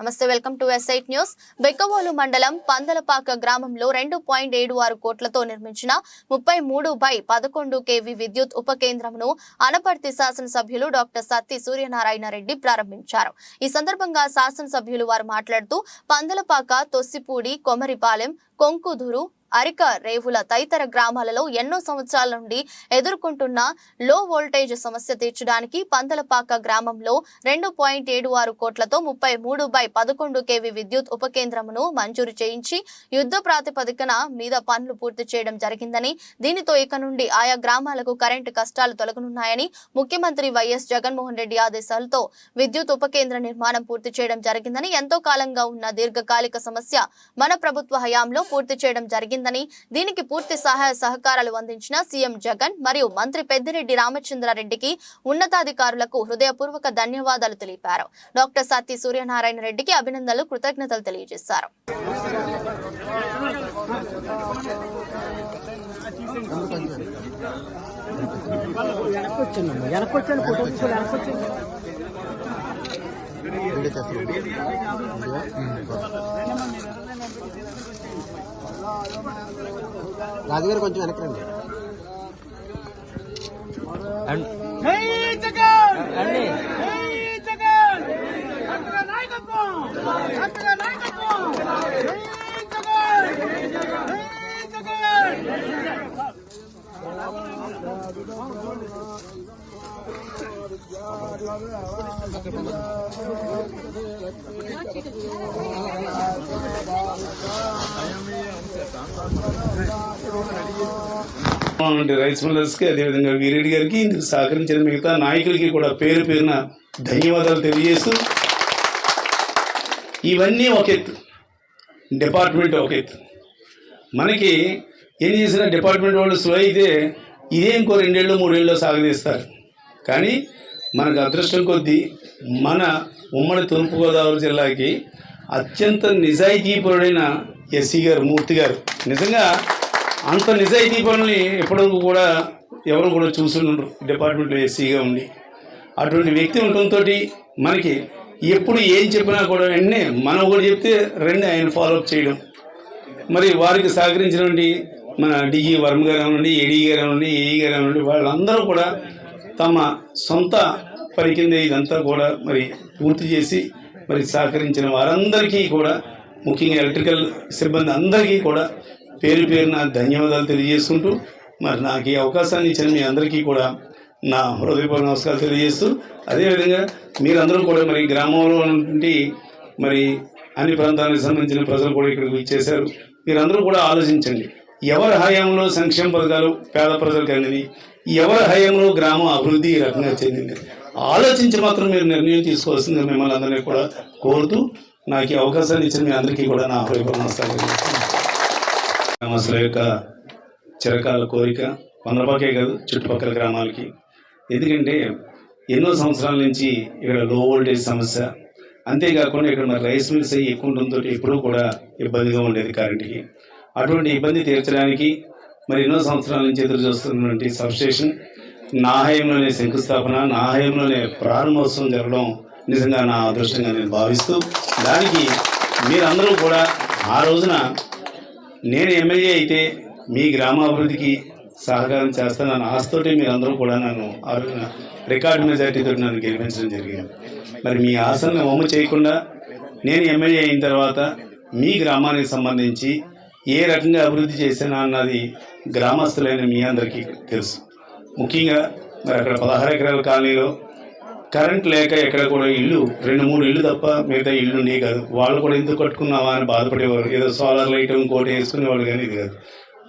నమస్తే welcome to SIT news. Bikkavolu మండలం పందలపాక గ్రామంలో రెండు పాయింట్ ఏడు ఆరు కోట్లతో నిర్మించిన ముప్పై మూడు బై పదకొండు కేవీ విద్యుత్ ఉప కేంద్రంను అనపర్తి శాసనసభ్యులు డాక్టర్ సత్తి సూర్యనారాయణ రెడ్డి ప్రారంభించారు. ఈ సందర్భంగా శాసనసభ్యులు వారు మాట్లాడుతూ పందలపాక తొస్సిపూడి కొమరిపాలెం కొంకుదురు అరిక రేవుల తదితర గ్రామాలలో ఎన్నో సంవత్సరాల నుండి ఎదుర్కొంటున్న లో వోల్టేజ్ సమస్య తీర్చడానికి పందలపాక గ్రామంలో రెండు పాయింట్ ఏడు ఆరు కోట్లతో ముప్పై మూడు బై పదకొండు కేవీ విద్యుత్ ఉప కేంద్రమును మంజూరు చేయించి యుద్ధ ప్రాతిపదికన మీద పనులు పూర్తి చేయడం జరిగిందని దీనితో ఇక నుండి ఆయా గ్రామాలకు కరెంటు కష్టాలు తొలగనున్నాయని ముఖ్యమంత్రి వైఎస్ జగన్మోహన్ రెడ్డి ఆదేశాలతో విద్యుత్ ఉప కేంద్ర నిర్మాణం పూర్తి చేయడం జరిగిందని ఎంతో కాలంగా ఉన్న దీర్ఘకాలిక సమస్య మన ప్రభుత్వ హయాంలో పూర్తి చేయడం జరిగింది జరిగిందని దీనికి పూర్తి సహాయ సహకారాలు అందించిన సీఎం జగన్ మరియు మంత్రి పెద్దిరెడ్డి రామచంద్రారెడ్డికి ఉన్నతాధికారులకు హృదయపూర్వక ధన్యవాదాలు తెలిపారు. డాక్టర్ సత్తి సూర్యనారాయణ రెడ్డికి అభినందనలు కృతజ్ఞతలు తెలియజేశారు. వెనక్కి వచ్చాను వెనక్కి వచ్చాను ఫోటో తీసుకో వెనక్కి వచ్చాను రాజుగారు కొంచెం వెనక్కి రండి నుండి రైస్ మిల్లర్స్కి అదేవిధంగా వీరెడ్డి గారికి ఇందుకు సహకరించిన మిగతా నాయకులకి కూడా పేరు పేరున ధన్యవాదాలు తెలియజేస్తూ ఇవన్నీ ఒక ఎత్తు. డిపార్ట్మెంట్ ఒక ఎత్తు. మనకి ఏం చేసిన డిపార్ట్మెంట్ వాళ్ళు స్లో అయితే ఇదే ఇంకో రెండేళ్ళు మూడేళ్ళు సాగదీస్తారు. కానీ మనకు అదృష్టం కొద్దీ మన ఉమ్మడి తూర్పుగోదావరి జిల్లాకి అత్యంత నిజాయితీపరుడైన ఎస్సీ గారు మూర్తి గారు. నిజంగా అంత నిజాయితీ పనుల్ని ఎప్పటివరకు కూడా ఎవరు కూడా చూసుకుంటారు డిపార్ట్మెంట్లో ఎస్సీగా ఉండి. అటువంటి వ్యక్తి ఉండటంతో మనకి ఎప్పుడు ఏం చెప్పినా కూడా వెంటనే మనం కూడా చెప్తే రెండు ఆయన ఫాలోఅప్ చేయడం. మరి వారికి సహకరించినటువంటి మన డిఈ వర్మ గారు అనండి ఏడీ గారు అనండి ఏఈ గారు అనండి వాళ్ళందరూ కూడా తమ సొంత పని కింద ఇదంతా కూడా మరి పూర్తి చేసి మరి సహకరించిన వారందరికీ కూడా ముఖ్యంగా ఎలక్ట్రికల్ సిబ్బంది అందరికీ కూడా పేరు పేరున ధన్యవాదాలు తెలియజేసుకుంటూ మరి నాకు ఈ అవకాశాన్ని ఇచ్చిన మీ అందరికీ కూడా నా హృదయపూర్వ నమస్కారాలు తెలియజేస్తూ అదేవిధంగా మీరందరూ కూడా మరి గ్రామంలో ఉన్నటువంటి మరి అన్ని ప్రాంతాలకు సంబంధించిన ప్రజలు కూడా ఇక్కడికి ఇచ్చేశారు మీరందరూ కూడా ఆలోచించండి. ఎవరి హయాంలో సంక్షేమ పథకాలు పేద ప్రజలకు అందింది? ఎవరి హయాంలో గ్రామం అభివృద్ధి ఈ రకంగా చెందింది? ఆలోచించి మాత్రం మీరు నిర్ణయం తీసుకోవాల్సింది మిమ్మల్ని అందరినీ కూడా కోరుతూ నాకు ఈ అవకాశాన్ని ఇచ్చిన మీ అందరికీ కూడా నా హృదయపూర్వక గ్రామస్తుల యొక్క చిరకాల కోరిక వందరపాకే కాదు చుట్టుపక్కల గ్రామాలకి. ఎందుకంటే ఎన్నో సంవత్సరాల నుంచి ఇక్కడ లో వోల్టేజ్ సమస్య. అంతేకాకుండా ఇక్కడ మరి రైస్ మిల్స్ అయ్యి ఎక్కువ ఉండడంతో ఎప్పుడూ కూడా ఇబ్బందిగా ఉండేది కరెంట్కి అటువంటి ఇబ్బంది తీర్చడానికి మరి ఎన్నో సంవత్సరాల నుంచి ఎదురు చూస్తున్నటువంటి సబ్స్టేషన్ నాహయంలోనే శంకుస్థాపన నాహయంలోనే ప్రారంభోత్సవం జరగడం నిజంగా నా అదృష్టంగా నేను భావిస్తూ దానికి మీరందరూ కూడా ఆ రోజున నేను ఎమ్మెల్యే అయితే మీ గ్రామాభివృద్ధికి సహకారం చేస్తానన్న ఆశతోటి మీరందరూ కూడా నన్ను ఆ రోజున రికార్డు మెజార్టీతో నన్ను గెలిపించడం జరిగింది. మరి మీ ఆశలను వమ్ము చేయకుండా నేను ఎమ్మెల్యే అయిన తర్వాత మీ గ్రామానికి సంబంధించి ఏ రకంగా అభివృద్ధి చేసినా అన్నది గ్రామస్తులైన మీ అందరికీ తెలుసు. ముఖ్యంగా మరి అక్కడ పదహారు ఎకరాల కాలనీలో కరెంట్ లేక ఎక్కడ కూడా ఇల్లు రెండు మూడు ఇల్లు తప్ప మిగతా ఇల్లు ఉండే కాదు. వాళ్ళు కూడా ఎందుకు కట్టుకున్నావా అని బాధపడేవారు. ఏదో సోలార్ లైట్ ఇంకోటి వేసుకునేవాళ్ళు కానీ ఇది కాదు.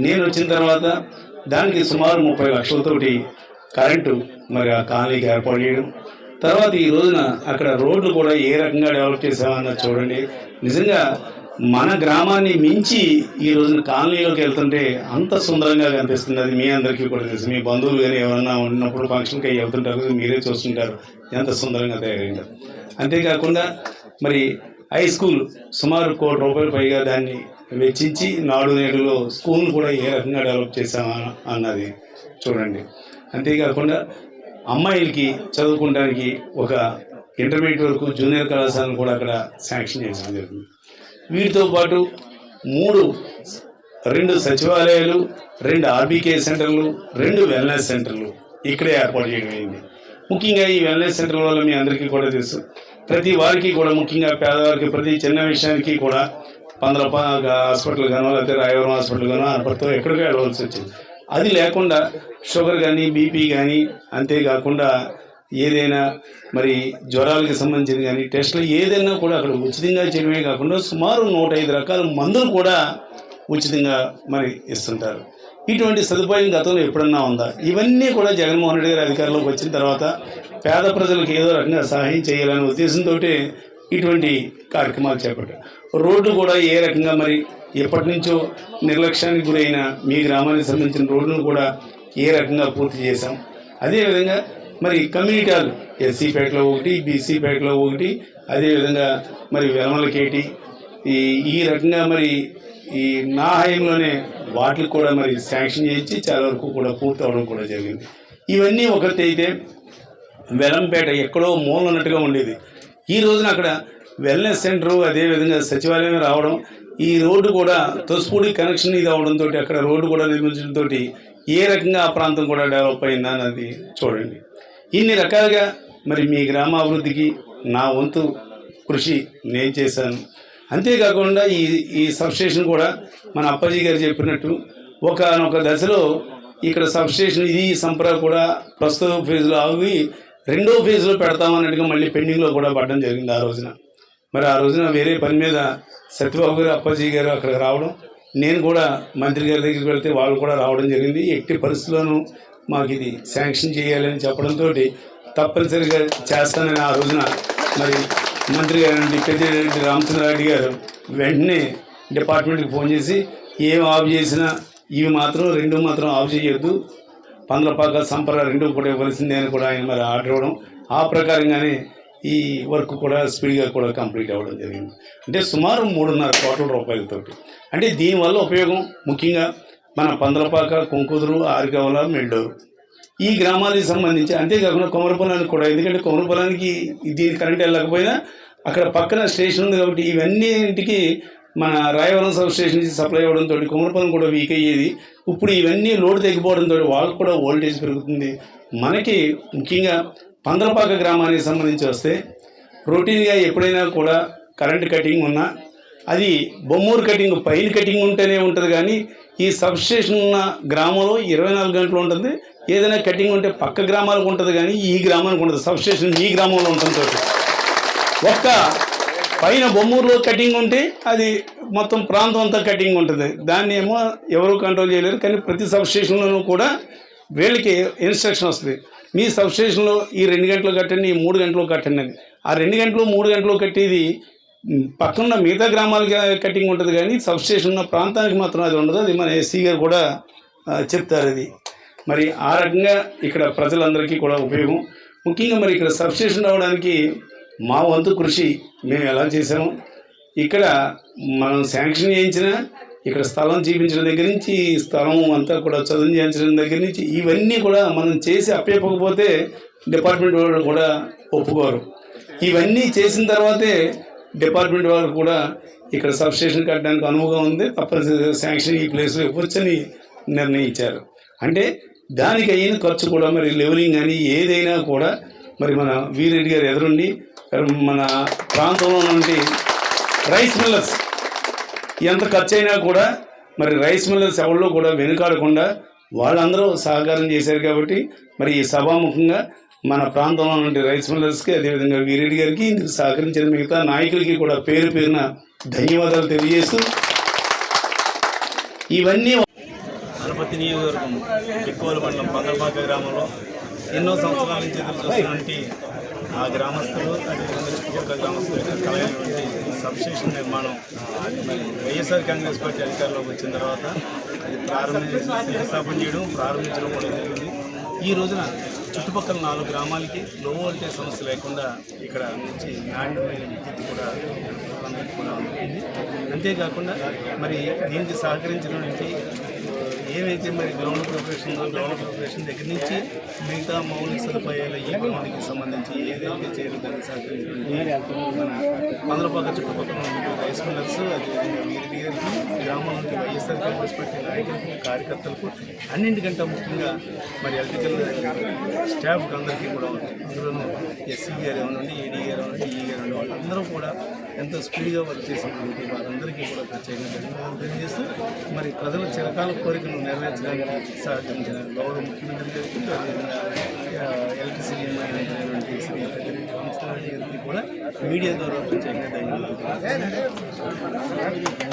నేను వచ్చిన తర్వాత దానికి సుమారు ముప్పై లక్షలతోటి కరెంటు మరి ఆ కాలనీకి ఏర్పాటు చేయడం. తర్వాత ఈ రోజున అక్కడ రోడ్లు కూడా ఏ రకంగా డెవలప్ చేసామన్నది చూడండి. నిజంగా మన గ్రామాన్ని మించి ఈ రోజున కాలనీలోకి వెళ్తుంటే అంత సుందరంగా కనిపిస్తుంది. అది మీ అందరికీ కూడా తెలుసు. మీ బంధువులు కానీ ఎవరన్నా ఉన్నప్పుడు ఫంక్షన్కి అవి వెళ్తుంటారు మీరే చూస్తుంటారు. ఎంత సుందరంగా తయారైంటారు అంతేకాకుండా మరి హై స్కూల్ సుమారు కోటి రూపాయలు పైగా దాన్ని వెచ్చించి నాడు నేడులో స్కూల్ కూడా ఏ రకంగా డెవలప్ చేశామా అన్నది చూడండి. అంతేకాకుండా అమ్మాయిలకి చదువుకోవడానికి ఒక ఇంటర్మీడియట్ వరకు జూనియర్ కళాశాలను కూడా అక్కడ శాంక్షన్ చేయడం జరిగింది. వీటితో పాటు మూడు రెండు సచివాలయాలు రెండు ఆర్బీకే సెంటర్లు రెండు వెల్నెస్ సెంటర్లు ఇక్కడే ఏర్పాటు చేయడం అయింది. ముఖ్యంగా ఈ వెల్నెస్ సెంటర్ వల్ల మీ అందరికీ కూడా తెలుసు. ప్రతి వారికి కూడా ముఖ్యంగా పేదవారికి ప్రతి చిన్న విషయానికి కూడా పందలప హాస్పిటల్ గానో లేకపోతే రాయవరం హాస్పిటల్ గానో అనపడితో ఎక్కడికో వెళ్ళవలసి వచ్చింది. అది లేకుండా షుగర్ కానీ బీపీ కానీ అంతేకాకుండా ఏదైనా మరి జ్వరాలకి సంబంధించింది కానీ టెస్ట్లు ఏదైనా కూడా అక్కడ ఉచితంగా చేయడమే కాకుండా సుమారు నూట ఐదు రకాల మందులు కూడా ఉచితంగా మరి ఇస్తుంటారు. ఇటువంటి సదుపాయం గతంలో ఎప్పుడన్నా ఉందా? ఇవన్నీ కూడా జగన్మోహన్ రెడ్డి గారు అధికారంలోకి వచ్చిన తర్వాత పేద ప్రజలకు ఏదో రకంగా సహాయం చేయాలనే ఉద్దేశంతో ఇటువంటి కార్యక్రమాలు చేపట్టారు. రోడ్డు కూడా ఏ రకంగా మరి ఎప్పటి నుంచో నిర్లక్ష్యానికి గురైన మీ గ్రామానికి సంబంధించిన రోడ్డును కూడా ఏ రకంగా పూర్తి చేశాం? అదేవిధంగా మరి కమ్యూనిటీలు ఎస్సీ పేటలో ఒకటి బీసీ పేటలో ఒకటి అదేవిధంగా మరి వెలమలకేటి ఈ ఈ రకంగా మరి ఈ నా హయంలోనే వాటికి కూడా మరి శాంక్షన్ చేయించి చాలా వరకు కూడా పూర్తి అవడం కూడా జరిగింది. ఇవన్నీ ఒకటి అయితే వెలంపేట ఎక్కడో మూల ఉన్నట్టుగా ఉండేది. ఈ రోజున అక్కడ వెల్నెస్ సెంటర్ అదేవిధంగా సచివాలయం రావడం ఈ రోడ్డు కూడా తొసుపూడి కనెక్షన్ ఇది అవడంతో అక్కడ రోడ్డు కూడా నిర్మించడంతో ఏ రకంగా ఆ ప్రాంతం కూడా డెవలప్ అయిందా అన్నది చూడండి. ఇన్ని రకాలుగా మరి మీ గ్రామాభివృద్ధికి నా వంతు కృషి నేను చేశాను. అంతేకాకుండా ఈ ఈ సబ్స్టేషన్ కూడా మన అప్పాజీ గారు చెప్పినట్టు ఒకనొక దశలో ఇక్కడ సబ్స్టేషన్ ఇది సంప్ర కూడా ప్రస్తుత ఫేజ్లో ఆగి రెండో ఫేజ్లో పెడతామన్నట్టుగా మళ్ళీ పెండింగ్లో కూడా పడడం జరిగింది ఆ రోజున. మరి ఆ రోజున వేరే పని మీద సత్యబాబు గారు అప్పాజీ గారు అక్కడికి రావడం నేను కూడా మంత్రి గారి దగ్గరికి వెళ్తే వాళ్ళు కూడా రావడం జరిగింది. ఎట్టి పరిస్థితుల్లోనూ మాకు ఇది శాంక్షన్ చేయాలని చెప్పడంతో తప్పనిసరిగా చేస్తానని ఆ రోజున మరి మంత్రి గారు రామచంద్ర రామచంద్రారెడ్డి గారు వెంటనే డిపార్ట్మెంట్కి ఫోన్ చేసి ఏం ఆఫ్ చేసినా ఇవి మాత్రం రెండు మాత్రం ఆఫ్ చేయొద్దు. పందలపాక సంపర రెండు కూడా ఇవ్వవలసిందే అని కూడా ఆయన మరి ఆర్డర్ ఇవ్వడం. ఆ ప్రకారంగానే ఈ వర్క్ కూడా స్పీడ్గా కూడా కంప్లీట్ అవ్వడం జరిగింది. అంటే సుమారు మూడున్నర కోట్ల రూపాయలతోటి. అంటే దీనివల్ల ఉపయోగం ముఖ్యంగా మన పందలపాక కుంకుదురు ఆరికవల మెళ్ళూరు. ఈ గ్రామాలకు సంబంధించి అంతేకాకుండా కొమరపొలానికి కూడా ఎందుకంటే కొమరపొలానికి దీని కరెంట్ వెళ్ళకపోయినా అక్కడ పక్కన స్టేషన్ ఉంది కాబట్టి ఇవన్నీ ఇంటికి మన రాయవరం సబ్ స్టేషన్ నుంచి సప్లై అవ్వడంతో కొమరపొలం కూడా వీక్ అయ్యేది. ఇప్పుడు ఇవన్నీ లోడ్ తగ్గిపోవడంతో వాళ్ళకు కూడా వోల్టేజ్ పెరుగుతుంది. మనకి ముఖ్యంగా పందలపాక గ్రామానికి సంబంధించి వస్తే రొటీన్గా ఎప్పుడైనా కూడా కరెంట్ కటింగ్ ఉన్నా అది బొమ్మూరు కటింగ్ పైన కటింగ్ ఉంటేనే ఉంటుంది కానీ ఈ సబ్స్టేషన్ ఉన్న గ్రామంలో ఇరవై నాలుగు గంటలు ఉంటుంది. ఏదైనా కటింగ్ ఉంటే పక్క గ్రామాలకు ఉంటుంది కానీ ఈ గ్రామానికి ఉంటుంది సబ్స్టేషన్ ఈ గ్రామంలో ఉంటుంది ఒక్క పైన బొమ్మూరులో కటింగ్ ఉంటే అది మొత్తం ప్రాంతం అంతా కటింగ్ ఉంటుంది. దాన్ని ఏమో ఎవరు కంట్రోల్ చేయలేరు కానీ ప్రతి సబ్స్టేషన్లోనూ కూడా వీళ్ళకి ఇన్స్ట్రక్షన్ వస్తుంది. మీ సబ్స్టేషన్లో ఈ రెండు గంటలు కట్టండి ఈ మూడు గంటలు కట్టండి అని. ఆ రెండు గంటలు మూడు గంటలు కట్టేది పక్కన మిగతా గ్రామాలకి కటింగ్ ఉంటుంది కానీ సబ్స్టేషన్ ఉన్న ప్రాంతానికి మాత్రం అది ఉండదు. అది మన ఎస్సీ గారు కూడా చెప్తారు అది. మరి ఆ రకంగా ఇక్కడ ప్రజలందరికీ కూడా ఉపయోగం. ముఖ్యంగా మరి ఇక్కడ సబ్స్టేషన్ రావడానికి మా వంతు కృషి మేము ఎలా చేసాము ఇక్కడ మనం శాంక్షన్ చేయించిన ఇక్కడ స్థలం చూపించిన దగ్గర నుంచి ఈ స్థలం అంతా కూడా చదువు చేయించడం దగ్గర నుంచి ఇవన్నీ కూడా మనం చేసి అప్పేపకపోతే డిపార్ట్మెంట్ వాళ్ళు కూడా ఒప్పుకోరు. ఇవన్నీ చేసిన తర్వాతే డిపార్ట్మెంట్ వాళ్ళు కూడా ఇక్కడ సబ్స్టేషన్ కట్టడానికి అనువుగా ఉంది. తప్పనిసరి శాంక్షన్ ఈ ప్లేస్లో ఇవ్వచ్చని నిర్ణయించారు. అంటే దానికి అయిన ఖర్చు కూడా మరి లెవెలింగ్ కానీ ఏదైనా కూడా మరి మన వీరెడ్డి గారు ఎదురుండి మన ప్రాంతంలో నుండి రైస్ మిల్లర్స్ ఎంత ఖర్చు అయినా కూడా మరి రైస్ మిల్లర్స్ ఎవరిలో కూడా వెనుకాడకుండా వాళ్ళందరూ సహకారం చేశారు కాబట్టి మరి ఈ సభాముఖంగా మన ప్రాంతంలో నుండి రైస్ మిల్లర్స్కి అదేవిధంగా వీరెడ్డి గారికి ఇందుకు సహకరించిన మిగతా నాయకులకి కూడా పేరు పేరున ధన్యవాదాలు తెలియజేస్తూ ఇవన్నీ అనపతి నియోజకవర్గం ఎక్కువల మండలం పంగల్పాక గ్రామంలో ఎన్నో సంవత్సరాల నుంచి ఎదురు చూస్తున్నటువంటి ఆ గ్రామస్తులు అదేవిధంగా చుట్టుపక్కల గ్రామస్తులు కలగనటువంటి సబ్స్టేషన్ నిర్మాణం మరి వైఎస్ఆర్ కాంగ్రెస్ పార్టీ అధికారంలోకి వచ్చిన తర్వాత అది ప్రారంభ శంకుస్థాపన చేయడం ప్రారంభించడం కూడా జరిగింది. ఈ రోజున చుట్టుపక్కల నాలుగు గ్రామాలకి లో వోల్టేజ్ సమస్య లేకుండా ఇక్కడ నుంచి నాణ్యమైన విద్యుత్ కూడా అందరికీ కూడా ఉంటుంది అంతేకాకుండా మరి దీనికి సహకరించినటువంటి ఏవైతే మరి గ్రౌండ్ ప్రిపరేషన్ గ్రౌండ్ ప్రిపరేషన్ దగ్గర నుంచి మిగతా మౌలిక సదుపాయాలు ఈ గ్రౌండ్కి సంబంధించి ఏదైతే చేయలేదని సహకరించినటువంటి మన మందలపాక చుట్టుపక్కల రైస్ మిల్లర్స్ అదేవిధంగా వీరి గ్రామంలోని వైఎస్ఆర్ కాంగ్రెస్ పార్టీ నాయకులకు కార్యకర్తలకు అన్నింటికంటే ముఖ్యంగా మరి ఎలక్ట్రికల్ స్టాఫ్ అందరికీ కూడా అందులోనూ ఎస్సీ గారు ఏమనండి ఏడీ గారు ఏమనండి ఈ గారు ఏమనండి వాళ్ళందరూ కూడా ఎంతో స్పీడ్గా వర్క్ చేసినటువంటి వారందరికీ కూడా ప్రత్యేకంగా ధన్యవాదాలు తెలియజేస్తూ మరి ప్రజల చిరకాల కోరికను నెరవేర్చడానికి సహకరించిన గౌరవ ముఖ్యమంత్రి గారికి అదేవిధంగా ఎలక్ట్రిసిటీ అయినటువంటి శ్రీ పెద్దిరెడ్డి రామచంద్రరెడ్డి గారికి కూడా మీడియా ద్వారా ప్రత్యేకంగా ధన్యవాదాలు